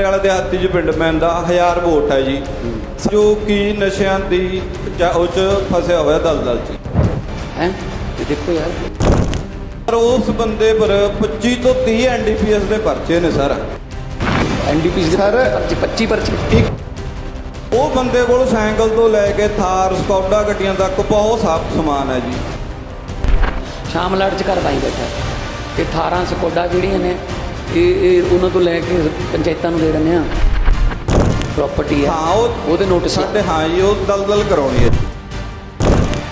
ਪਟਿਆਲਾ ਦੇ ਹਾਤੀ ਜੀ ਪਿੰਡ ਪੈਂਦਾ ਹਜ਼ਾਰ ਵੋਟ ਹੈ ਜੀ। ਜੋ ਕਿ ਨਸ਼ਿਆਂ ਦੀ ਜਾਂ ਉਹ 'ਚ ਫਸਿਆ ਹੋਇਆ ਦਲਦਲ 'ਚ। ਹੈ? ਤੇ ਦੇਖੋ ਯਾਰ। ਪਰ ਉਸ ਬੰਦੇ ਪਰ 25 ਤੋਂ 30 ਐਨਡੀਪੀਐਸ ਦੇ ਪਰਚੇ ਨੇ ਸਰ। ਐਨਡੀਪੀ ਦੇ ਪਰਚੇ 25 ਪਰਚੇ। ਇੱਕ ਉਹ ਬੰਦੇ ਕੋਲ ਸਾਈਕਲ ਤੋਂ ਲੈ ਕੇ ਥਾਰ ਸਕੌਡਾ ਗੱਡੀਆਂ ਤੱਕ ਬਹੁਤ ਸਾਫ਼ ਸਮਾਨ ਹੈ ਜੀ। ਸ਼ਾਮ ਲਾਟ ਚ ਘਰ ਬਾਈ ਬੈਠਾ। ਇਹ 18 ਸਕੋਡਾ ਜਿਹੜੀਆਂ ਨੇ ਇਹ ਇਹ ਉਹਨਾਂ ਤੋਂ ਲੈ ਕੇ ਪੰਚਾਇਤਾਂ ਨੂੰ ਦੇ ਦਿੰਦੇ ਆ ਪ੍ਰਾਪਰਟੀ ਆ ਹਾਂ ਉਹ ਉਹਦੇ ਨੋਟਿਸ ਸਾਡੇ ਹਾਂ ਜੀ ਉਹ ਦਲਦਲ ਕਰਾਉਣੀ ਹੈ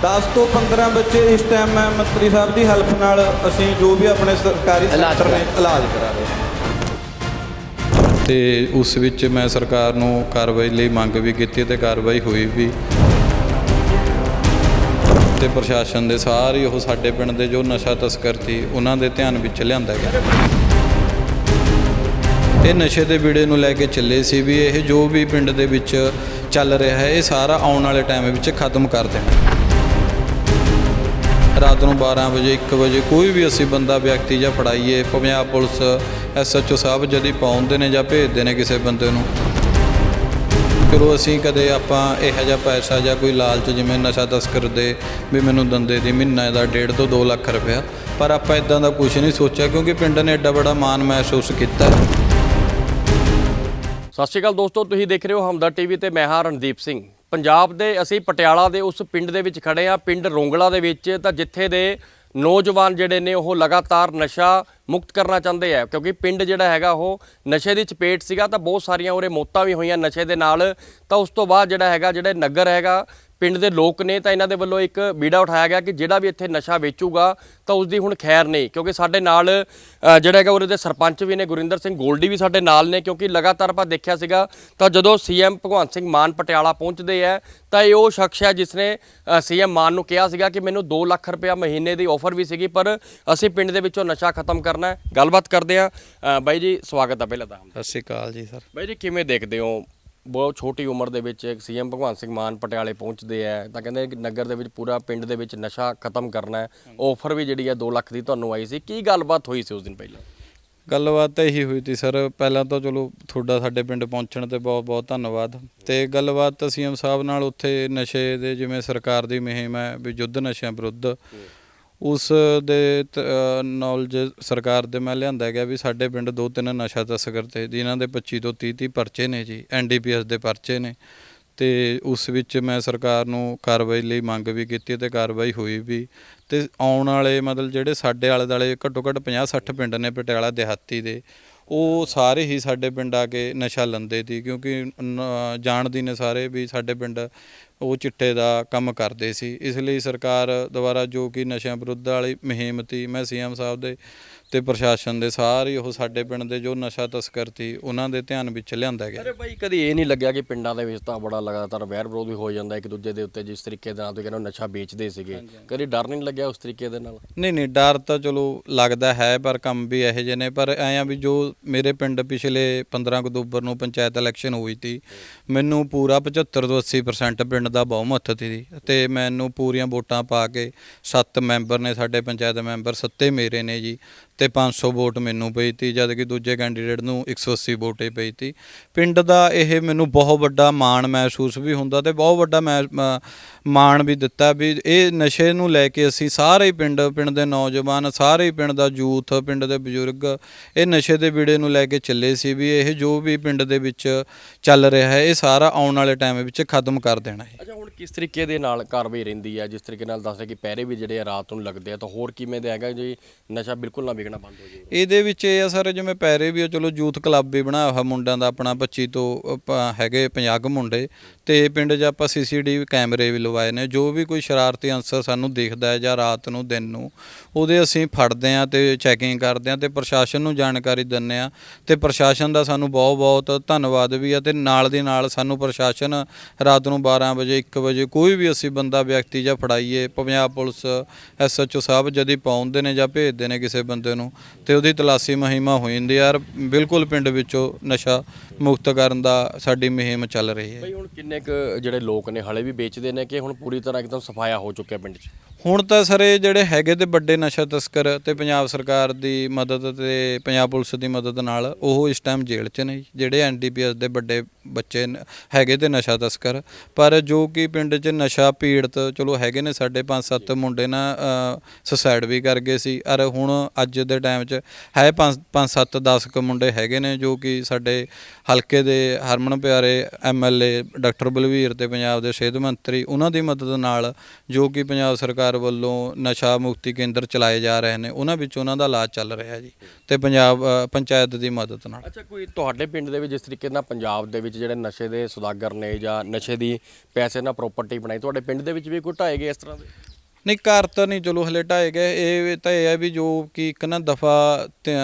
10 ਤੋਂ 15 ਬੱਚੇ ਇਸ ਟਾਈਮ ਮੈਂ ਮੰਤਰੀ ਸਾਹਿਬ ਦੀ ਹੈਲਪ ਨਾਲ ਅਸੀਂ ਜੋ ਵੀ ਆਪਣੇ ਸਰਕਾਰੀ ਇਲਾਜ ਸੈਕਟਰ ਨੇ ਕਰਾ- ਇਲਾਜ ਕਰਾ ਰਹੇ ਹਾਂ। ਤੇ ਉਸ ਵਿੱਚ ਮੈਂ ਸਰਕਾਰ ਨੂੰ ਕਾਰਵਾਈ ਲਈ ਮੰਗ ਵੀ ਕੀਤੀ ਤੇ ਕਾਰਵਾਈ ਹੋਈ ਵੀ। ਤੇ ਪ੍ਰਸ਼ਾਸਨ ਦੇ ਸਾਰੇ ਉਹ ਸਾਡੇ ਪਿੰਡ ਦੇ ਜੋ ਨਸ਼ਾ ਤਸਕਰ ਸੀ ਉਹਨਾਂ ਦੇ ਧਿਆਨ ਵਿੱਚ ਲਿਆਂਦਾ ਗਿਆ। ਇਹ ਨਸ਼ੇ ਦੇ ਵਿੜੇ ਨੂੰ ਲੈ ਕੇ ਚੱਲੇ ਸੀ ਵੀ ਇਹ ਜੋ ਵੀ ਪਿੰਡ ਦੇ ਵਿੱਚ ਚੱਲ ਰਿਹਾ ਹੈ, ਇਹ ਸਾਰਾ ਆਉਣ ਵਾਲੇ ਟਾਈਮ ਵਿੱਚ ਖਤਮ ਕਰ ਦੇਣਾ। ਰਾਤ ਨੂੰ 12 ਵਜੇ 1 ਵਜੇ ਕੋਈ ਵੀ ਅਸੀਂ ਬੰਦਾ, ਵਿਅਕਤੀ ਜਾਂ ਫੜਾਈਏ ਪੰਜਾਬ ਪੁਲਿਸ ਐਸਐਚਓ ਸਾਹਿਬ ਜਦੀ ਪਾਉਂਦੇ ਨੇ ਜਾਂ ਭੇਜਦੇ ਨੇ ਕਿਸੇ ਬੰਦੇ ਨੂੰ ਚਲੋ ਅਸੀਂ ਕਦੇ ਆਪਾਂ ਇਹੋ ਜਿਹਾ ਪੈਸਾ ਜਾਂ ਕੋਈ ਲਾਲਚ, ਜਿਵੇਂ ਨਸ਼ਾ ਤਸਕਰ ਦੇ ਵੀ ਮੈਨੂੰ ਦੰਦੇ ਦੀ ਮਹੀਨਾ ਦਾ 1.5 ਤੋਂ 2 ਲੱਖ ਰੁਪਇਆ, ਪਰ ਆਪਾਂ ਇਦਾਂ ਦਾ ਕੁਝ ਨਹੀਂ ਸੋਚਿਆ, ਕਿਉਂਕਿ ਪਿੰਡ ਨੇ ਐਡਾ ਬੜਾ ਮਾਣ ਮਹਿਸੂਸ ਕੀਤਾ। ਸਤਿ ਸ਼੍ਰੀ ਅਕਾਲ ਦੋਸਤੋ, ਤੁਸੀਂ ਦੇਖ ਰਹੇ ਹੋ ਹਮਦਰ ਟੀਵੀ ਤੇ ਮੈਂ ਹਾਂ ਰਣਦੀਪ ਸਿੰਘ। ਪੰਜਾਬ ਦੇ, ਅਸੀਂ ਪਟਿਆਲਾ ਦੇ ਉਸ ਪਿੰਡ ਦੇ ਵਿੱਚ ਖੜੇ ਆ ਪਿੰਡ ਰੋਂਗਲਾ ਦੇ ਵਿੱਚ, ਤਾਂ ਜਿੱਥੇ ਦੇ ਨੌਜਵਾਨ ਜਿਹੜੇ ਨੇ, ਉਹ ਲਗਾਤਾਰ ਨਸ਼ਾ ਮੁਕਤ ਕਰਨਾ ਚਾਹੁੰਦੇ ਆ। ਕਿਉਂਕਿ ਪਿੰਡ ਜਿਹੜਾ ਹੈਗਾ, ਉਹ ਨਸ਼ੇ ਦੀ ਚਪੇਟ ਸੀਗਾ, ਤਾਂ ਬਹੁਤ ਸਾਰੀਆਂ ਉਰੇ ਮੌਤਾਂ ਵੀ ਹੋਈਆਂ ਨਸ਼ੇ ਦੇ ਨਾਲ। ਤਾਂ ਉਸ ਤੋਂ ਬਾਅਦ ਜਿਹੜਾ ਹੈਗਾ, ਜਿਹੜੇ ਨਗਰ ਹੈਗਾ ਪਿੰਡ ਦੇ ਲੋਕ ਨੇ ਤਾਂ ਇਹਨਾਂ ਦੇ ਵੱਲੋਂ ਇੱਕ ਬੀੜਾ ਉਠਾਇਆ ਗਿਆ ਕਿ ਜਿਹੜਾ ਵੀ ਇੱਥੇ ਨਸ਼ਾ ਵੇਚੂਗਾ ਤਾਂ ਉਸ ਦੀ ਹੁਣ ਖੈਰ ਨਹੀਂ ਕਿਉਂਕਿ ਸਾਡੇ ਨਾਲ ਜਿਹੜਾ ਹੈਗਾ ਉਰੇ ਦੇ ਸਰਪੰਚ ਵੀ ਨੇ ਗੁਰਿੰਦਰ ਸਿੰਘ ਗੋਲਡੀ ਵੀ ਸਾਡੇ ਨਾਲ ਨੇ ਕਿਉਂਕਿ ਲਗਾਤਾਰ ਆਪਾਂ ਦੇਖਿਆ ਸੀਗਾ ਤਾਂ ਜਦੋਂ ਸੀਐਮ ਭਗਵੰਤ ਸਿੰਘ ਮਾਨ ਪਟਿਆਲਾ ਪਹੁੰਚਦੇ ਆ ਤਾਂ ਇਹ ਉਹ ਸ਼ਖਸ ਹੈ ਜਿਸ ਨੇ ਸੀਐਮ ਮਾਨ ਨੂੰ ਕਿਹਾ ਸੀਗਾ ਕਿ ਮੈਨੂੰ 2 ਲੱਖ ਰੁਪਇਆ ਮਹੀਨੇ ਦੀ ਆਫਰ ਵੀ ਸੀਗੀ ਪਰ ਅਸੀਂ ਪਿੰਡ ਦੇ ਵਿੱਚੋਂ ਨਸ਼ਾ ਖਤਮ ਕਰਨਾ ਹੈ। ਗੱਲਬਾਤ ਕਰਦੇ ਆ ਬਾਈ ਜੀ ਸਵਾਗਤ ਹੈ ਪਹਿਲਾਂ ਤਾਂ। ਸਤਿ ਸ਼੍ਰੀ ਅਕਾਲ ਜੀ ਸਰ। ਬਾਈ ਜੀ ਕਿਵੇਂ ਦੇਖਦੇ ਹੋ ਬਹੁਤ ਛੋਟੀ ਉਮਰ ਦੇ ਵਿੱਚ ਇੱਕ ਸੀਐਮ ਭਗਵੰਤ ਸਿੰਘ ਮਾਨ ਪਟਿਆਲੇ ਪਹੁੰਚਦੇ ਆ ਤਾਂ ਕਹਿੰਦੇ ਕਿ ਨਗਰ ਦੇ ਵਿੱਚ ਪੂਰਾ ਪਿੰਡ ਦੇ ਵਿੱਚ ਨਸ਼ਾ ਖਤਮ ਕਰਨਾ ਹੈ। ਆਫਰ ਵੀ ਜਿਹੜੀ ਹੈ 2 ਲੱਖ ਦੀ ਤੁਹਾਨੂੰ ਆਈ ਸੀ। ਕੀ ਗੱਲਬਾਤ ਹੋਈ ਸੀ ਉਸ ਦਿਨ ਪਹਿਲਾਂ? ਗੱਲਬਾਤ ਤਾਂ ਇਹੀ ਹੋਈ ਤੀ ਸਰ ਪਹਿਲਾਂ ਤਾਂ ਚਲੋ ਤੁਹਾਡਾ ਸਾਡੇ ਪਿੰਡ ਪਹੁੰਚਣ ਤੇ ਬਹੁਤ ਬਹੁਤ ਧੰਨਵਾਦ। ਤੇ ਗੱਲਬਾਤ ਸੀਐਮ ਸਾਹਿਬ ਨਾਲ ਉੱਥੇ ਨਸ਼ੇ ਦੇ ਜਿਵੇਂ ਸਰਕਾਰ ਦੀ ਮੁਹਿੰਮ ਹੈ ਵੀ ਯੁੱਧ ਨਸ਼ਿਆਂ ਵਿਰੁੱਧ। ਉਸ ਦੇ ਨੌਲੇਜ ਸਰਕਾਰ ਦੇ ਮੈਂ ਲਿਆਂਦਾ ਗਿਆ ਵੀ ਸਾਡੇ ਪਿੰਡ ਦੋ ਤਿੰਨ ਨਸ਼ਾ ਤਸਕਰ ਤੇ ਜਿਨ੍ਹਾਂ ਦੇ 25 ਤੋਂ 30 30 ਪਰਚੇ ਨੇ ਜੀ ਐਨਡੀਪੀਐਸ ਦੇ ਪਰਚੇ ਨੇ। ਤੇ ਉਸ ਵਿੱਚ ਮੈਂ ਸਰਕਾਰ ਨੂੰ ਕਾਰਵਾਈ ਲਈ ਮੰਗ ਵੀ ਕੀਤੀ ਤੇ ਕਾਰਵਾਈ ਹੋਈ ਵੀ। ਤੇ ਆਉਣ ਵਾਲੇ ਮਤਲਬ ਜਿਹੜੇ ਸਾਡੇ ਆਲੇ ਦਾਲੇ ਘੱਟੋ ਘੱਟ 50 60 ਪਿੰਡ ਨੇ ਪਟਿਆਲਾ ਦਿਹਾਤੀ ਦੇ, ਉਹ ਸਾਰੇ ਹੀ ਸਾਡੇ ਪਿੰਡ ਆ ਕੇ ਨਸ਼ਾ ਲੰਦੇ ਸੀ ਕਿਉਂਕਿ ਨ- ਜਾਣਦੀ ਨੇ ਸਾਰੇ ਵੀ ਸਾਡੇ ਪਿੰਡ ਉਹ ਚਿੱਟੇ ਦਾ ਕੰਮ ਕਰਦੇ ਸੀ। ਇਸ ਲਈ ਸਰਕਾਰ ਦੁਆਰਾ ਜੋ ਕਿ ਨਸ਼ਿਆਂ ਵਿਰੁੱਧ ਵਾਲੀ ਮੁਹਿੰਮ ਤੀ ਮੈਂ ਸੀਐਮ ਸਾਹਿਬ ਦੇ ਤੇ ਪ੍ਰਸ਼ਾਸਨ ਦੇ ਸਾਰੇ ਉਹ ਸਾਡੇ ਪਿੰਡ ਦੇ ਜੋ ਨਸ਼ਾ ਤਸਕਰ ਸੀ ਉਹਨਾਂ ਦੇ ਧਿਆਨ ਵਿੱਚ ਲਿਆਂਦਾ ਗਿਆ। ਅਰੇ ਭਾਈ ਕਦੀ ਇਹ ਨਹੀਂ ਲੱਗਿਆ ਕਿ ਪਿੰਡਾਂ ਦੇ ਵਿੱਚ ਤਾਂ ਬੜਾ ਲਗਾਤਾਰ ਵੈਰ ਵਿਰੋਧ ਵੀ ਹੋ ਜਾਂਦਾ ਇੱਕ ਦੂਜੇ ਦੇ ਉੱਤੇ ਜਿਸ ਤਰੀਕੇ ਦੇ ਨਾਲ ਤੁਸੀਂ ਕਹਿੰਦੇ ਨਸ਼ਾ ਵੇਚਦੇ ਸੀਗੇ। ਕਦੀ ਡਰ ਨਹੀਂ ਲੱਗਿਆ ਉਸ ਤਰੀਕੇ ਦੇ ਨਾਲ? ਨਹੀਂ ਨਹੀਂ ਡਰ ਤਾਂ ਚਲੋ ਲੱਗਦਾ ਹੈ ਪਰ ਕੰਮ ਵੀ ਇਹੋ ਜਿਹੇ ਨੇ। ਪਰ ਐਂ ਆ ਵੀ ਜੋ ਮੇਰੇ ਪਿੰਡ ਪਿਛਲੇ 15 ਅਕਤੂਬਰ ਨੂੰ ਪੰਚਾਇਤ ਇਲੈਕਸ਼ਨ ਹੋਈ ਤੀ ਮੈਨੂੰ ਪੂਰਾ 75 ਤੋਂ 80% ਪਿੰਡ ਦਾ ਬਹੁਮਤ ਸੀ ਤੇ ਮੈਨੂੰ ਪੂਰੀਆਂ ਵੋਟਾਂ ਪਾ ਕੇ ਸੱਤ ਮੈਂਬਰ ਨੇ, ਸਾਡੇ ਪੰਚਾਇਤ ਮੈਂਬਰ ਸੱਤੇ ਮੇਰੇ ਨੇ ਜੀ। ਤੇ 500 ਵੋਟ ਮੈਨੂੰ ਪਈ ਤੀ, ਜਦ ਕਿ ਦੂਜੇ ਕੈਂਡੀਡੇਟ ਨੂੰ 180 ਵੋਟੇ ਪਈ ਤੀ। ਪਿੰਡ ਦਾ ਇਹ ਮੈਨੂੰ ਬਹੁਤ ਵੱਡਾ ਮਾਣ ਮਹਿਸੂਸ ਵੀ ਹੁੰਦਾ ਤੇ ਬਹੁਤ ਵੱਡਾ ਮੈਂ, ਮਾਣ ਵੀ ਦਿੱਤਾ ਵੀ ਇਹ ਨਸ਼ੇ ਨੂੰ ਲੈ ਕੇ ਅਸੀਂ ਸਾਰੇ ਹੀ ਪਿੰਡ ਪਿੰਡ ਦੇ ਨੌਜਵਾਨ, ਸਾਰੇ ਹੀ ਪਿੰਡ ਦਾ ਯੂਥ, ਪਿੰਡ ਦੇ ਬਜ਼ੁਰਗ, ਇਹ ਨਸ਼ੇ ਦੇ ਵਿੜੇ ਨੂੰ ਲੈ ਕੇ ਚੱਲੇ ਸੀ ਵੀ ਇਹ ਜੋ ਵੀ ਪਿੰਡ ਦੇ ਵਿੱਚ ਚੱਲ ਰਿਹਾ ਹੈ, ਇਹ ਸਾਰਾ ਆਉਣ ਵਾਲੇ ਟਾਈਮ ਵਿੱਚ ਖਤਮ ਕਰ ਦੇਣਾ ਹੈ। ਕਿਸ ਤਰੀਕੇ ਦੇ ਨਾਲ ਕਾਰਵਾਈ ਰਹਿੰਦੀ ਹੈ? ਜਿਸ ਤਰੀਕੇ ਨਾਲ ਦੱਸਦੇ ਕਿ ਪਹਿਰੇ ਵੀ ਜਿਹੜੇ ਆ ਰਾਤ ਨੂੰ ਲੱਗਦੇ ਆ, ਤਾਂ ਹੋਰ ਕਿਵੇਂ ਦੇ ਹੈਗਾ? ਜੀ ਨਸ਼ਾ ਬਿਲਕੁਲ ਨਾ ਵਿਕਣਾ ਬੰਦ ਹੋ ਜਾਵੇ। ਇਹਦੇ ਵਿੱਚ ਇਹ ਆ ਸਰ, ਜਿਵੇਂ ਪੈਰੇ ਵੀ ਆ, ਚਲੋ ਯੂਥ ਕਲੱਬ ਵੀ ਬਣਾਇਆ ਹੋਇਆ ਮੁੰਡਿਆਂ ਦਾ, ਆਪਣਾ 25 ਤੋਂ ਆਪਾਂ ਹੈਗੇ 50 ਕੁ ਮੁੰਡੇ। ਤੇ ਪਿੰਡ 'ਚ ਆਪਾਂ ਸੀਸੀਟੀਵੀ ਕੈਮਰੇ ਵੀ ਲਵਾਏ ਨੇ, ਜੋ ਵੀ ਕੋਈ ਸ਼ਰਾਰਤੀ ਅੰਸਰ ਸਾਨੂੰ ਦਿਖਦਾ ਹੈ ਜਾਂ ਰਾਤ ਨੂੰ, ਦਿਨ ਨੂੰ, ਉਹਦੇ ਅਸੀਂ ਫੜਦੇ ਆ ਤੇ ਚੈਕਿੰਗ ਕਰਦੇ ਆ ਤੇ ਪ੍ਰਸ਼ਾਸਨ ਨੂੰ ਜਾਣਕਾਰੀ ਦਿੰਨੇ ਆ ਤੇ ਪ੍ਰਸ਼ਾਸਨ ਦਾ ਸਾਨੂੰ ਬਹੁਤ ਬਹੁਤ ਧੰਨਵਾਦ ਵੀ ਆ ਤੇ ਨਾਲ ਦੀ ਨਾਲ ਸਾਨੂੰ ਪ੍ਰਸ਼ਾਸਨ ਰਾਤ ਨੂੰ 12 ਵਜੇ 1 ਵਜੇ ਵਜੇ ਕੋਈ ਵੀ ਅਸੀਂ ਬੰਦਾ ਵਿਅਕਤੀ ਜਾਂ ਫੜਾਈਏ ਪੰਜਾਬ ਪੁਲਿਸ ਐਸਐਚਓ ਸਾਹਿਬ ਜਦੀ ਪਾਉਂਦੇ ਨੇ ਜਾਂ ਭੇਜਦੇ ਨੇ ਕਿਸੇ ਬੰਦੇ ਨੂੰ ਤੇ ਉਹਦੀ ਤਲਾਸ਼ੀ ਮੁਹਿੰਮ ਹੋ ਜਾਂਦੀ ਯਾਰ ਬਿਲਕੁਲ ਪਿੰਡ ਵਿੱਚੋਂ ਨਸ਼ਾ ਮੁਕਤ ਕਰਨ ਦਾ ਸਾਡੀ ਮੁਹਿੰਮ ਚੱਲ ਰਹੀ ਹੈ। ਬਈ ਹੁਣ ਕਿੰਨੇ ਕੁ ਜਿਹੜੇ ਲੋਕ ਨੇ ਹਲੇ ਵੀ ਵੇਚਦੇ ਨੇ ਕਿ ਹੁਣ ਪੂਰੀ ਤਰ੍ਹਾਂ ਇੱਕਦਮ ਸਫਾਇਆ ਹੋ ਚੁੱਕਿਆ ਪਿੰਡ 'ਚ? ਹੁਣ ਤਾਂ ਸਰ ਇਹ ਜਿਹੜੇ ਹੈਗੇ ਤੇ ਵੱਡੇ ਨਸ਼ਾ ਤਸਕਰ ਤੇ ਪੰਜਾਬ ਸਰਕਾਰ ਦੀ ਮਦਦ ਤੇ ਪੰਜਾਬ ਪੁਲਿਸ ਦੀ ਮਦਦ ਨਾਲ ਉਹ ਇਸ ਟਾਈਮ ਜੇਲ੍ਹ 'ਚ ਨੇ ਜਿਹੜੇ ਐਨਡੀਪੀਐਸ ਦੇ ਵੱਡੇ ਬੱਚੇ ਹੈਗੇ ਤੇ ਨਸ਼ਾ ਤਸਕਰ। ਪਰ ਜੋ ਕਿ ਪਿੰਡ 'ਚ ਨਸ਼ਾ ਪੀੜਤ ਚਲੋ ਹੈਗੇ ਨੇ ਸਾਡੇ 5-7 ਮੁੰਡੇ ਨਾ ਸੁਸਾਈਡ ਵੀ ਕਰ ਗਏ ਸੀ। ਅਰ ਹੁਣ ਅੱਜ ਦੇ ਟਾਈਮ 'ਚ ਹੈ 5-7 10 ਕੁ ਮੁੰਡੇ ਹੈਗੇ ਨੇ ਜੋ ਕਿ ਸਾਡੇ ਹਲਕੇ ਦੇ ਹਰਮਨ ਪਿਆਰੇ ਐਮਐਲਏ ਡਾਕਟਰ ਬਲਵੀਰ ਤੇ ਪੰਜਾਬ ਦੇ ਸਿਹਤ ਮੰਤਰੀ ਉਹਨਾਂ ਦੀ ਮਦਦ ਨਾਲ ਜੋ ਕਿ ਪੰਜਾਬ ਸਰਕਾਰ ਵੱਲੋਂ ਨਸ਼ਾ ਮੁਕਤੀ ਕੇਂਦਰ ਚਲਾਏ ਜਾ ਰਹੇ ਨੇ ਉਹਨਾਂ ਵਿੱਚ ਉਹਨਾਂ ਦਾ ਇਲਾਜ ਚੱਲ ਰਿਹਾ ਜੀ ਤੇ ਪੰਜਾਬ ਪੰਚਾਇਤ ਦੀ ਮਦਦ ਨਾਲ। ਅੱਛਾ ਕੋਈ ਤੁਹਾਡੇ ਪਿੰਡ ਦੇ ਵਿੱਚ ਜਿਸ ਤਰੀਕੇ ਨਾਲ ਪੰਜਾਬ ਦੇ ਵਿੱਚ ਜਿਹੜੇ ਨਸ਼ੇ ਦੇ ਸੁਦਾਗਰ ਨੇ ਜਾਂ ਨਸ਼ੇ ਦੀ ਪੈਸੇ ਨਾਲ ਪ੍ਰੋਪਰਟੀ ਬਣਾਈ। ਤੁਹਾਡੇ ਪਿੰਡ ਦੇ ਵਿੱਚ ਵੀ ਕੋਈ ਢਾਏ ਗਏ ਇਸ ਤਰ੍ਹਾਂ ਦੇ? ਨਹੀਂ, ਘਰ ਤਾਂ ਨਹੀਂ, ਚਲੋ ਹਲੇ ਢਾਏ ਗਏ। ਇਹ ਤਾਂ ਇਹ ਹੈ ਵੀ ਜੋ ਕਿ ਇੱਕ ਨਾ ਦਫਾ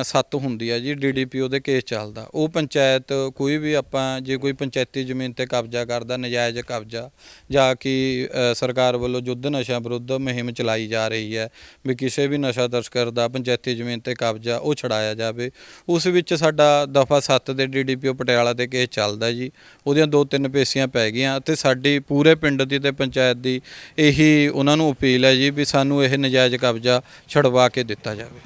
7 ਹੁੰਦੀ ਹੈ ਜੀ ਡੀਡੀਪੀਓ ਦੇ ਕੇਸ ਚੱਲਦਾ। ਉਹ ਪੰਚਾਇਤ ਕੋਈ ਵੀ ਆਪਾਂ ਜੇ ਕੋਈ ਪੰਚਾਇਤੀ ਜ਼ਮੀਨ ਤੇ ਕਬਜ਼ਾ ਕਰਦਾ, ਨਜਾਇਜ਼ ਕਬਜ਼ਾ, ਜਾਂ ਕਿ ਸਰਕਾਰ ਵੱਲੋਂ ਯੁੱਧ ਨਸ਼ਾ ਵਿਰੁੱਧ ਮੁਹਿੰਮ ਚਲਾਈ ਜਾ ਰਹੀ ਹੈ ਵੀ ਕਿਸੇ ਵੀ ਨਸ਼ਾ ਤਸਕਰ ਦਾ ਪੰਚਾਇਤੀ ਜ਼ਮੀਨ ਤੇ ਕਬਜ਼ਾ ਉਹ ਛਡਾਇਆ ਜਾਵੇ, ਉਸ ਵਿੱਚ ਸਾਡਾ ਦਫਾ 7 ਦੇ ਡੀਡੀਪੀਓ ਪਟਿਆਲਾ ਦੇ ਕੇਸ ਚੱਲਦਾ ਜੀ। ਉਹਦੀਆਂ ਦੋ ਤਿੰਨ ਪੇਸ਼ੀਆਂ ਪੈ ਗਈਆਂ ਤੇ ਸਾਡੀ ਪੂਰੇ ਪਿੰਡ ਦੀ ਤੇ ਪੰਚਾਇਤ ਦੀ ਇਹੀ ਉਹਨਾਂ ਨੂੰ ਅਪੀਲ ਹੈ ਜੀ ਵੀ ਸਾਨੂੰ ਇਹ ਨਜਾਇਜ਼ ਕਬਜ਼ਾ ਛਡਵਾ ਕੇ ਦਿੱਤਾ ਜਾਵੇ।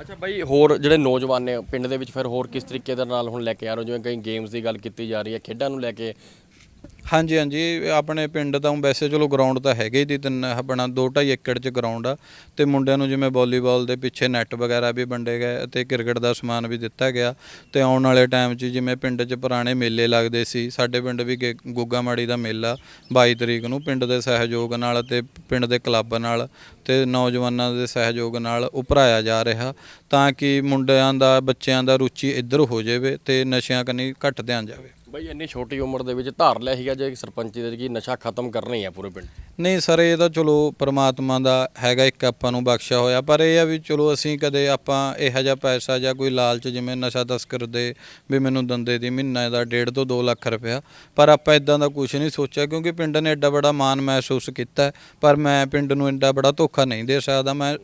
ਅੱਛਾ ਬਾਈ, ਹੋਰ ਜਿਹੜੇ ਨੌਜਵਾਨ ਨੇ ਪਿੰਡ ਦੇ ਵਿੱਚ, ਫਿਰ ਹੋਰ ਕਿਸ ਤਰੀਕੇ ਦੇ ਨਾਲ ਹੁਣ ਲੈ ਕੇ ਆ ਰਹੇ ਹੋ? ਜਿਵੇਂ ਕਈ ਗੇਮਸ ਦੀ ਗੱਲ ਕੀਤੀ ਜਾ ਰਹੀ ਹੈ, ਖੇਡਾਂ ਨੂੰ ਲੈ ਕੇ ਹਾਂਜੀ ਹਾਂਜੀ, ਆਪਣੇ ਪਿੰਡ ਤਾਂ ਵੈਸੇ ਚਲੋ ਗਰਾਊਂਡ ਤਾਂ ਹੈਗੇ ਹੀ ਦੀ ਤਿੰਨ ਆਪਣਾ 2.5 ਏਕੜ ਚ ਗਰਾਊਂਡ ਆ। ਤੇ ਮੁੰਡਿਆਂ ਨੂੰ ਜਿਵੇਂ ਵਾਲੀਬਾਲ ਦੇ ਪਿੱਛੇ ਨੈੱਟ ਵਗੈਰਾ ਵੀ ਵੰਡੇ ਗਏ ਅਤੇ ਕ੍ਰਿਕਟ ਦਾ ਸਮਾਨ ਵੀ ਦਿੱਤਾ ਗਿਆ। ਤੇ ਆਉਣ ਵਾਲੇ ਟਾਈਮ 'ਚ ਜਿਵੇਂ ਪਿੰਡ 'ਚ ਪੁਰਾਣੇ ਮੇਲੇ ਲੱਗਦੇ ਸੀ, ਸਾਡੇ ਪਿੰਡ ਵੀ ਗੇ- ਗੁੱਗਾ ਮਾੜੀ ਦਾ ਮੇਲਾ 22 ਤਰੀਕ ਨੂੰ ਪਿੰਡ ਦੇ ਸਹਿਯੋਗ ਨਾਲ ਤੇ ਪਿੰਡ ਦੇ ਕਲੱਬ ਨਾਲ ਤੇ ਨੌਜਵਾਨਾਂ ਦੇ ਸਹਿਯੋਗ ਨਾਲ ਉਭਰਾਇਆ ਜਾ ਰਿਹਾ। ਤਾਂ ਕਿ ਮੁੰਡਿਆਂ ਦਾ, ਬੱਚਿਆਂ ਦਾ ਰੁਚੀ ਇੱਧਰ ਹੋ ਜਾਵੇ ਤੇ ਨਸ਼ਿਆਂ ਕੰਨੀ ਘੱਟ ਧਿਆਨ ਜਾਵੇ। ਬਾਈ ਇੰਨੀ ਛੋਟੀ ਉਮਰ ਦੇ ਵਿੱਚ ਧਾਰ ਲਿਆ ਸੀਗਾ ਜੇ ਸਰਪੰਚੀ ਦੇ ਕਿ ਨਸ਼ਾ ਖਤਮ ਕਰਨਾ ਹੀ ਆ ਪੂਰੇ ਪਿੰਡ ਨਹੀਂ ਸਰ, ਇਹ ਤਾਂ ਚਲੋ ਪ੍ਰਮਾਤਮਾ ਦਾ ਹੈਗਾ ਇੱਕ ਆਪਾਂ ਨੂੰ ਬਖਸ਼ਿਆ ਹੋਇਆ, ਪਰ ਇਹ ਆ ਵੀ ਚਲੋ ਅਸੀਂ ਕਦੇ ਆਪਾਂ ਇਹੋ ਜਿਹਾ ਪੈਸਾ ਜਾਂ ਕੋਈ ਲਾਲਚ ਜਿਵੇਂ ਨਸ਼ਾ ਤਸਕਰ ਦੇ ਵੀ ਮੈਨੂੰ ਦੰਦੇ ਦੀ ਮਹੀਨਾ ਦਾ 1.5 ਤੋਂ 2 ਲੱਖ ਰੁਪਇਆ, ਪਰ ਆਪਾਂ ਇਦਾਂ ਦਾ ਕੁਝ ਨਹੀਂ ਸੋਚਿਆ ਕਿਉਂਕਿ ਪਿੰਡ ਨੇ ਐਡਾ ਬੜਾ ਮਾਣ ਮਹਿਸੂਸ ਕੀਤਾ ਪਰ ਮੈਂ ਪਿੰਡ ਨੂੰ ਐਡਾ ਬੜਾ ਧੋਖਾ ਨਹੀਂ ਦੇ ਸਕਦਾ। ਮੈਂ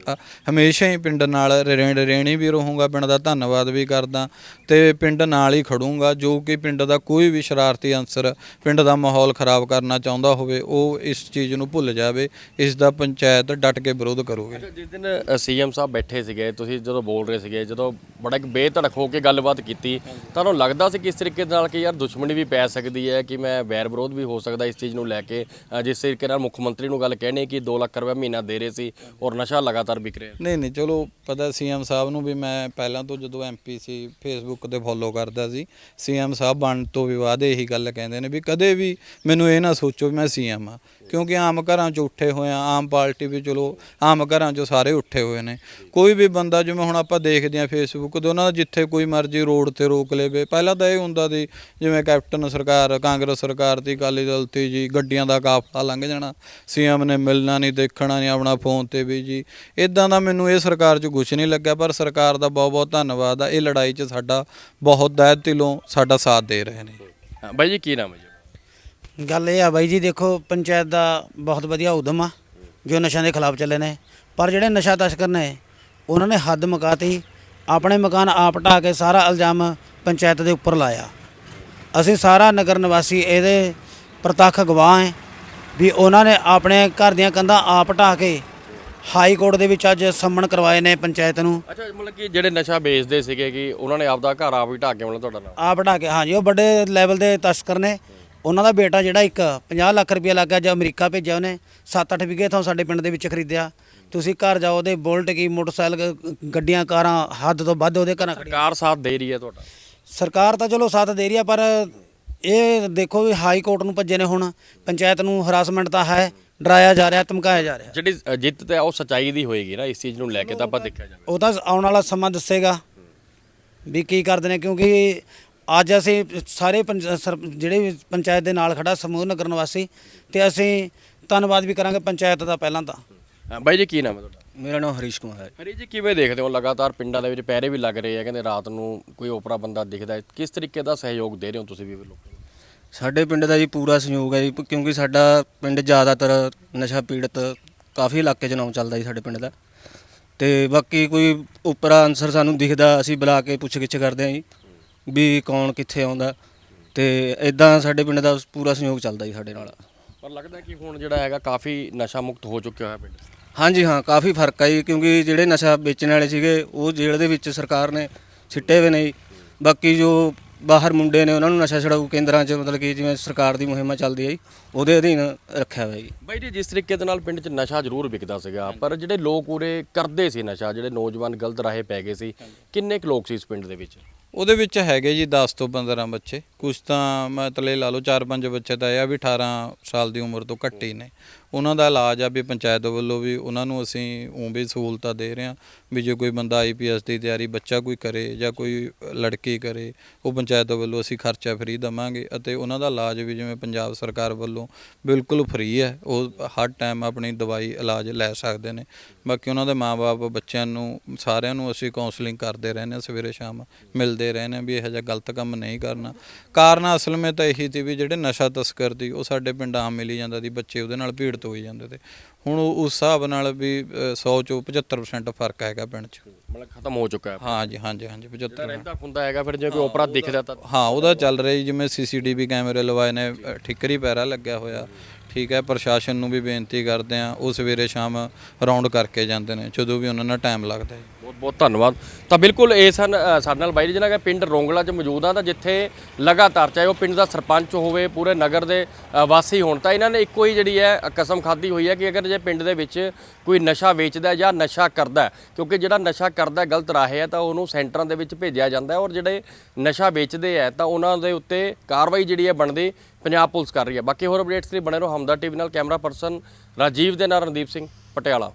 ਹਮੇਸ਼ਾ ਹੀ ਪਿੰਡ ਨਾਲ ਰਹਿਣ ਰਹਿਣੀ ਵੀ ਰਹੂੰਗਾ, ਪਿੰਡ ਦਾ ਧੰਨਵਾਦ ਵੀ ਕਰਦਾ ਤੇ ਪਿੰਡ ਨਾਲ ਹੀ ਖੜੂੰਗਾ, ਜੋ ਕਿ ਪਿੰਡ ਦਾ ਕੋਈ ਵੀ ਸ਼ਰਾਰਤੀ ਅੰਸਰ ਪਿੰਡ ਦਾ ਮਾਹੌਲ ਖਰਾਬ ਕਰਨਾ ਚਾਹੁੰਦਾ ਹੋਵੇ ਉਹ ਇਸ ਚੀਜ਼ ਨੂੰ ਭੁੱਲ ਜਾਵੇ ਇਸ ਦਾ ਪੰਚਾਇਤ ਡਟ ਕੇ ਵਿਰੋਧ ਕਰੂਗੀ। ਜਿਸ ਦਿਨ ਸੀਐਮ ਸਾਹਿਬ ਬੈਠੇ ਸੀਗੇ ਤੁਸੀਂ ਜਦੋਂ ਬੋਲ ਰਹੇ ਸੀਗੇ ਜਦੋਂ ਬੜਾ ਇੱਕ ਬੇਧੜਕ ਹੋ ਕੇ ਗੱਲਬਾਤ ਕੀਤੀ ਤੁਹਾਨੂੰ ਲੱਗਦਾ ਸੀ ਕਿਸ ਤਰੀਕੇ ਦੇ ਨਾਲ ਕਿ ਯਾਰ ਦੁਸ਼ਮਣੀ ਵੀ ਪੈ ਸਕਦੀ ਹੈ ਕਿ ਮੈਂ ਵੈਰ ਵਿਰੋਧ ਵੀ ਹੋ ਸਕਦਾ ਇਸ ਚੀਜ਼ ਨੂੰ ਲੈ ਕੇ ਜਿਸ ਤਰੀਕੇ ਨਾਲ ਮੁੱਖ ਮੰਤਰੀ ਨੂੰ ਗੱਲ ਕਹਿਣੀ ਕਿ 2 ਲੱਖ ਰੁਪਏ ਮਹੀਨਾ ਦੇ ਰਹੇ ਸੀ ਔਰ ਨਸ਼ਾ ਲਗਾਤਾਰ ਵਿਕ ਰਿਹਾ। ਨਹੀਂ ਨਹੀਂ ਚਲੋ ਪਤਾ ਸੀਐਮ ਸਾਹਿਬ ਨੂੰ ਵੀ ਮੈਂ ਪਹਿਲਾਂ ਤੋਂ ਜਦੋਂ ਐਮਪੀ ਸੀ ਫੇਸਬੁੱਕ ਤੇ ਫੋਲੋ ਕਰਦਾ ਸੀ ਸੀਐਮ ਸਾਹਿਬ ਬਣ ਤੋਂ ਵੀ ਇਹੀ ਗੱਲ ਕਹਿੰਦੇ ਨੇ ਵੀ ਕਦੇ ਵੀ ਮੈਨੂੰ ਇਹ ਨਾ ਸੋਚੋ ਵੀ ਮੈਂ ਸੀਐਮ ਆ। ਕਿਉਂਕਿ ਆਮ ਘਰਾਂ 'ਚ ਉੱਠੇ ਹੋਏ ਆ, ਆਮ ਪਾਰਟੀ ਵੀ ਚਲੋ, ਆਮ ਘਰਾਂ 'ਚੋਂ ਸਾਰੇ ਉੱਠੇ ਹੋਏ ਨੇ। ਕੋਈ ਵੀ ਬੰਦਾ ਜਿਵੇਂ ਹੁਣ ਆਪਾਂ ਦੇਖਦੇ ਆ ਫੇਸਬੁੱਕ ਤੇ, ਉਹਨਾਂ ਦਾ ਜਿੱਥੇ ਕੋਈ ਮਰਜ਼ੀ ਰੋਡ ਤੇ ਰੋਕ ਲੇਵੇ। ਪਹਿਲਾਂ ਤਾਂ ਇਹ ਹੁੰਦਾ ਸੀ, ਜਿਵੇਂ ਕੈਪਟਨ ਸਰਕਾਰ, ਕਾਂਗਰਸ ਸਰਕਾਰ ਦੀ ਅਕਾਲੀ ਦਲ ਤੇ ਜੀ, ਗੱਡੀਆਂ ਦਾ ਕਾਫਲਾ ਲੰਘ ਜਾਣਾ। ਸੀਐਮ ਨੇ ਮਿਲਣਾ ਨਹੀਂ, ਦੇਖਣਾ ਨਹੀਂ, ਆਪਣਾ ਫੋਨ ਤੇ ਵੀ ਜੀ। ਇਦਾਂ ਦਾ ਮੈਨੂੰ ਇਹ ਸਰਕਾਰ 'ਚ ਕੁਝ ਨਹੀਂ ਲੱਗਿਆ, ਪਰ ਸਰਕਾਰ ਦਾ ਬਹੁਤ ਬਹੁਤ ਧੰਨਵਾਦ ਆ। ਇਹ ਲੜਾਈ 'ਚ ਸਾਡਾ ਬਹੁਤ ਦਹਿ ਦਿਲੋਂ ਸਾਡਾ ਸਾਥ ਦੇ ਰਹੇ ਨੇ। ਹਾਂ, ਬਾਈ ਜੀ ਕੀ ਨਾਮ ਹੈ ਜੀ? ਗੱਲ ਇਹ ਆ ਬਾਈ ਜੀ ਦੇਖੋ ਪੰਚਾਇਤ ਦਾ ਬਹੁਤ ਵਧੀਆ ਉਦਮ ਆ ਜੋ ਨਸ਼ਿਆਂ ਦੇ ਖਿਲਾਫ ਚੱਲੇ ਨੇ। ਪਰ ਜਿਹੜੇ ਨਸ਼ਾ ਤਸਕਰ ਨੇ ਉਹਨਾਂ ਨੇ ਹੱਦ ਮੁਕਾਤੀ ਆਪਣੇ ਮਕਾਨ ਆਪ ਢਾਹ ਕੇ ਸਾਰਾ ਇਲਜ਼ਾਮ ਪੰਚਾਇਤ ਦੇ ਉੱਪਰ ਲਾਇਆ। ਅਸੀਂ ਸਾਰਾ ਨਗਰ ਨਿਵਾਸੀ ਇਹਦੇ ਪ੍ਰਤੱਖ ਗਵਾਹ ਹੈ ਵੀ ਉਹਨਾਂ ਨੇ ਆਪਣੇ ਘਰ ਦੀਆਂ ਕੰਧਾਂ ਆਪ ਢਾਹ ਕੇ ਹਾਈ ਕੋਰਟ ਦੇ ਵਿੱਚ ਅੱਜ ਸੰਮਣ ਕਰਵਾਏ ਨੇ ਪੰਚਾਇਤ ਨੂੰ। ਅੱਛਾ ਮਤਲਬ ਕਿ ਜਿਹੜੇ ਨਸ਼ਾ ਵੇਚਦੇ ਸੀਗੇ ਕਿ ਉਹਨਾਂ ਨੇ ਆਪਦਾ ਘਰ ਆਪ ਹੀ ਢਾਹ ਕੇ ਮਤਲਬ ਤੁਹਾਡਾ ਨਾਮ? ਆਪ ਢਾਹ ਕੇ ਹਾਂਜੀ ਉਹ ਵੱਡੇ ਲੈਵਲ ਦੇ ਤਸਕਰ ਨੇ। ਉਹਨਾਂ ਦਾ ਬੇਟਾ ਜਿਹੜਾ ਇੱਕ 50 ਲੱਖ ਰੁਪਏ ਲੱਗਾ ਜਾਂ ਅਮਰੀਕਾ ਭੇਜਿਆ ਉਹਨੇ। 7-8 ਵਿਗੇ ਤੋਂ ਸਾਡੇ ਪਿੰਡ ਦੇ ਵਿੱਚ ਖਰੀਦਿਆ। ਤੁਸੀਂ ਘਰ ਜਾਓ ਉਹਦੇ ਬੁਲਟ ਕੀ ਮੋਟਰਸਾਈਕਲ ਗ- ਗੱਡੀਆਂ ਕਾਰਾਂ ਹੱਦ ਤੋਂ ਵੱਧ ਉਹਦੇ ਘਰਾਂ ਖੜੀਆਂ ਸਰਕਾਰ ਸਾਥ ਦੇ ਰਹੀ ਹੈ ਤੁਹਾਡਾ? ਸਰਕਾਰ ਤਾਂ ਚਲੋ ਸਾਥ ਦੇ ਰਹੀ ਆ ਪਰ ਇਹ ਦੇਖੋ ਵੀ ਹਾਈ ਕੋਰਟ ਨੂੰ ਭੱਜੇ ਨੇ ਹੁਣ। ਪੰਚਾਇਤ ਨੂੰ ਹਰਾਸਮੈਂਟ ਤਾਂ ਹੈ ਡਰਾਇਆ ਜਾ ਰਿਹਾ ਧਮਕਾਇਆ ਜਾ ਰਿਹਾ। ਜਿਹੜੀ ਅ, ਜਿੱਤ ਤੇ ਆ ਉਹ ਸਚਾਈ ਦੀ ਹੋਏਗੀ ਨਾ ਇਸ ਚੀਜ਼ ਨੂੰ ਲੈ ਕੇ ਤਾਂ ਆਪਾਂ ਦੇਖਿਆ ਜਾਵੇ। ਉਹ ਤਾਂ ਆਉਣ ਵਾਲਾ ਸਮਾਂ ਦੱਸੇਗਾ ਵੀ ਕੀ ਕਰਦੇ ਨੇ ਕਿਉਂਕਿ ਅੱਜ ਅਸੀਂ ਸਾਰੇ ਪੰਚ- ਸਰ- ਜਿਹੜੇ ਵੀ ਪੰਚਾਇਤ ਦੇ ਨਾਲ ਖੜਾ ਸਮੂਹ ਨਗਰ ਨਿਵਾਸੀ ਤੇ ਅਸੀਂ ਧੰਨਵਾਦ ਵੀ ਕਰਾਂਗੇ ਪੰਚਾਇਤ ਦਾ ਪਹਿਲਾਂ ਤਾਂ। ਬਾਈ ਜੀ ਕੀ ਨਾਮ ਹੈ ਤੁਹਾਡਾ? ਮੇਰਾ ਨਾਮ ਹਰੀਸ਼ ਕੁਮਾਰ ਹੈ। ਹਰੀ ਜੀ ਕਿਵੇਂ ਦੇਖਦੇ ਹੋ? ਲਗਾਤਾਰ ਪਿੰਡਾਂ ਦੇ ਵਿੱਚ ਪਹਿਰੇ ਵੀ ਲੱਗ ਰਹੇ ਆ ਕਹਿੰਦੇ ਰਾਤ ਨੂੰ ਕੋਈ ਓਪਰਾ ਬੰਦਾ ਦਿਖਦਾ ਹੈ। ਕਿਸ ਤਰੀਕੇ ਦਾ ਸਹਿਯੋਗ ਦੇ ਰਹੇ ਹੋ ਤੁਸੀਂ ਵੀ ਲੋਕਾਂ ਨੂੰ? ਸਾਡੇ ਪਿੰਡ ਦਾ ਜੀ ਪੂਰਾ ਸਹਿਯੋਗ ਹੈ ਜੀ ਪ- ਕਿਉਂਕਿ ਸਾਡਾ ਪਿੰਡ ਜ਼ਿਆਦਾਤਰ ਨਸ਼ਾ ਪੀੜਤ ਕਾਫੀ ਇਲਾਕੇ 'ਚ ਨਾਮ ਚੱਲਦਾ ਜੀ ਸਾਡੇ ਪਿੰਡ ਦਾ। ਤੇ ਬਾਕੀ ਕੋਈ ਉੱਪਰਾ ਅਨਸਰ ਸਾਨੂੰ ਦਿਖਦਾ ਅਸੀਂ ਬੁਲਾ ਕੇ ਪੁੱਛ ਗਿੱਛ ਕਰਦੇ ਹਾਂ ਜੀ ਵੀ ਕੌਣ ਕਿੱਥੇ ਆਉਂਦਾ। ਤੇ ਇਦਾਂ ਸਾਡੇ ਪਿੰਡ ਦਾ ਪੂਰਾ ਸਹਿਯੋਗ ਚੱਲਦਾ ਜੀ ਸਾਡੇ ਨਾਲ। ਪਰ ਲੱਗਦਾ ਕਿ ਹੁਣ ਜਿਹੜਾ ਹੈਗਾ ਕਾਫੀ ਨਸ਼ਾ ਮੁਕਤ ਹੋ ਚੁੱਕਿਆ ਹੋਇਆ ਪਿੰਡ ਹਾਂਜੀ ਹਾਂ ਕਾਫੀ ਫ਼ਰਕ ਆ ਜੀ ਕਿਉਂਕਿ ਜਿਹੜੇ ਨਸ਼ਾ ਵੇਚਣ ਵਾਲੇ ਸੀਗੇ ਉਹ ਜੇਲ੍ਹ ਦੇ ਵਿੱਚ ਸਰਕਾਰ ਨੇ ਸਿੱਟੇ ਹੋਏ ਨੇ ਜੀ। ਬਾਕੀ ਜੋ ਬਾਹਰ ਮੁੰਡੇ ਨੇ ਉਹਨਾਂ ਨੂੰ ਨਸ਼ਾ ਛਡਾਊ ਕੇਂਦਰਾਂ 'ਚ ਮਤਲਬ ਕਿ ਜਿਵੇਂ ਸਰਕਾਰ ਦੀ ਮੁਹਿੰਮ ਚੱਲਦੀ ਹੈ ਜੀ ਉਹਦੇ ਅਧੀਨ ਰੱਖਿਆ ਹੋਇਆ ਜੀ। ਬਾਈ ਜੀ ਜਿਸ ਤਰੀਕੇ ਦੇ ਨਾਲ ਪਿੰਡ 'ਚ ਨਸ਼ਾ ਜ਼ਰੂਰ ਵਿਕਦਾ ਸੀਗਾ ਪਰ ਜਿਹੜੇ ਲੋਕ ਉਰੇ ਕਰਦੇ ਸੀ ਨਸ਼ਾ ਜਿਹੜੇ ਨੌਜਵਾਨ ਗਲਤ ਰਾਹੇ ਪੈ ਗਏ ਸੀ ਕਿੰਨੇ ਕੁ ਲੋਕ ਸੀ ਇਸ ਪਿੰਡ ਦੇ ਵਿੱਚ? ਉਹਦੇ ਵਿੱਚ ਹੈਗੇ ਜੀ 10 ਤੋਂ 15 ਬੱਚੇ। ਕੁਝ ਤਾਂ ਮਤਲਬ ਲਾ ਲਓ 4-5 ਬੱਚੇ ਤਾਂ ਇਹ ਆ ਵੀ 18 ਸਾਲ ਦੀ ਉਮਰ ਤੋਂ ਘੱਟ ਹੀ ਨੇ। ਉਹਨਾਂ ਦਾ ਇਲਾਜ ਆ ਵੀ ਪੰਚਾਇਤ ਵੱਲੋਂ ਵੀ ਉਹਨਾਂ ਨੂੰ ਅਸੀਂ ਉਹ ਵੀ ਸਹੂਲਤਾਂ ਦੇ ਰਹੇ ਹਾਂ ਵੀ ਜੇ ਕੋਈ ਬੰਦਾ ਆਈਪੀਐਸ ਦੀ ਤਿਆਰੀ ਬੱਚਾ ਕੋਈ ਕਰੇ ਜਾਂ ਕੋਈ ਲੜਕੀ ਕਰੇ, ਉਹ ਪੰਚਾਇਤ ਵੱਲੋਂ ਅਸੀਂ ਖਰਚਾ ਫ੍ਰੀ ਦਵਾਂਗੇ ਅਤੇ ਉਹਨਾਂ ਦਾ ਇਲਾਜ ਵੀ ਜਿਵੇਂ ਪੰਜਾਬ ਸਰਕਾਰ ਵੱਲੋਂ ਬਿਲਕੁਲ ਫ੍ਰੀ ਹੈ, ਉਹ ਹਰ ਟਾਈਮ ਆਪਣੀ ਦਵਾਈ ਇਲਾਜ ਲੈ ਸਕਦੇ ਨੇ। ਬਾਕੀ ਉਹਨਾਂ ਦੇ ਮਾਪੇ ਬੱਚਿਆਂ ਨੂੰ, ਸਾਰਿਆਂ ਨੂੰ ਅਸੀਂ ਕਾਉਂਸਲਿੰਗ ਕਰਦੇ ਰਹਿੰਦੇ ਹਾਂ ਸਵੇਰੇ ਸ਼ਾਮ, ਮਿਲਦੇ ਰਹਿੰਦੇ ਹਾਂ ਵੀ ਇਹੋ ਜਿਹਾ ਗਲਤ ਕੰਮ ਨਹੀਂ ਕਰਨਾ। ਕਾਰਨ ਅਸਲ ਵਿੱਚ ਤਾਂ ਇਹੀ ਸੀ ਵੀ ਜਿਹੜੇ ਨਸ਼ਾ ਤਸਕਰ ਦੀ ਉਹ ਸਾਡੇ ਪਿੰਡ ਆਮ ਮਿਲੀ ਜਾਂਦਾ ਸੀ ਬੱਚੇ ਉਹਦੇ ਨਾਲ ਭੀੜਤ ਹੋਈ ਜਾਂਦੇ ਤੇ। ਹੁਣ ਉਹ ਉਸ ਹਿਸਾਬ ਨਾਲ ਵੀ ਅ, 100 ਚੋਂ 75% ਫ਼ਰਕ ਹੈਗਾ ਪਿੰਡ 'ਚ। ਮਤਲਬ ਖਤਮ ਹੋ ਚੁੱਕਾ ਹੈ। ਹਾਂ ਜੀ ਹਾਂ ਜੀ ਹਾਂ। ਜੀ 75 ਰਹਿੰਦਾ ਹੁੰਦਾ ਹੈਗਾ ਫਿਰ ਜੇ ਕੋਈ ਓਪਰਾ ਦਿਖਦਾ ਤਾਂ ਹਾਂ ਉਹਦਾ ਚੱਲ ਰਿਹਾ ਜਿਵੇਂ ਸੀਸੀਟੀਵੀ ਕੈਮਰੇ ਲਵਾਏ ਨੇ ਠਿੱਕਰੀ ਪੈਰਾ ਲੱਗਿਆ ਹੋਇਆ। ਠੀਕ ਹੈ ਪ੍ਰਸ਼ਾਸਨ ਨੂੰ ਵੀ ਬੇਨਤੀ ਕਰਦੇ ਆ ਉਹ ਸਵੇਰੇ ਸ਼ਾਮ ਰਾਉਂਡ ਕਰਕੇ ਜਾਂਦੇ ਨੇ ਜਦੋਂ ਵੀ ਉਹਨਾਂ ਨਾਲ ਟਾਈਮ ਲੱਗਦਾ ਹੈ। ਬਹੁਤ ਬਹੁਤ ਧੰਨਵਾਦ। ਤਾਂ ਬਿਲਕੁਲ ਇਹ ਸਨ ਅ, ਸਾਡੇ ਨਾਲ ਬਾਈ ਜੀ ਜਿਹਨਾਂ ਕਿ ਪਿੰਡ ਰੋਂਗਲਾ 'ਚ ਮੌਜੂਦ ਆ ਤਾਂ ਜਿੱਥੇ ਲਗਾਤਾਰ ਚਾਹੇ ਉਹ ਪਿੰਡ ਦਾ ਸਰਪੰਚ ਹੋਵੇ ਪੂਰੇ ਨਗਰ ਦੇ ਅ, ਵਾਸੀ ਹੋਣ ਤਾਂ ਇਹਨਾਂ ਨੇ ਇੱਕੋ ਹੀ ਜਿਹੜੀ ਹੈ ਕਸਮ ਖਾਧੀ ਹੋਈ ਹੈ ਕਿ ਅਗਰ ਜੇ ਪਿੰਡ ਦੇ ਵਿੱਚ ਕੋਈ ਨਸ਼ਾ ਵੇਚਦਾ ਹੈ ਜਾਂ ਨਸ਼ਾ ਕਰਦਾ ਹੈ, ਕਿਉਂਕਿ ਜਿਹੜਾ ਨਸ਼ਾ ਕਰਦਾ ਹੈ, ਗਲਤ ਰਾਹੇ ਹੈ ਤਾਂ ਉਹਨੂੰ ਸੈਂਟਰਾਂ ਦੇ ਵਿੱਚ ਭੇਜਿਆ ਜਾਂਦਾ ਹੈ ਔਰ ਜਿਹੜੇ ਨਸ਼ਾ ਵੇਚਦੇ ਹੈ ਤਾਂ ਉਹਨਾਂ ਦੇ ਉੱਤੇ ਕਾਰਵਾਈ ਜਿਹੜੀ ਹੈ ਬਣਦੀ ਪੰਜਾਬ ਪੁਲਿਸ ਕਰ ਰਹੀ ਹੈ। ਬਾਕੀ ਹੋਰ ਅਪਡੇਟਸ ਲਈ ਬਣੇ ਰਹੋ ਹਮਦਾ ਟੀਵੀ ਨਾਲ। ਕੈਮਰਾ ਪਰਸਨ ਰਾਜੀਵ ਦੇ ਨਾਲ ਰਣਦੀਪ ਸਿੰਘ ਪਟਿਆਲਾ।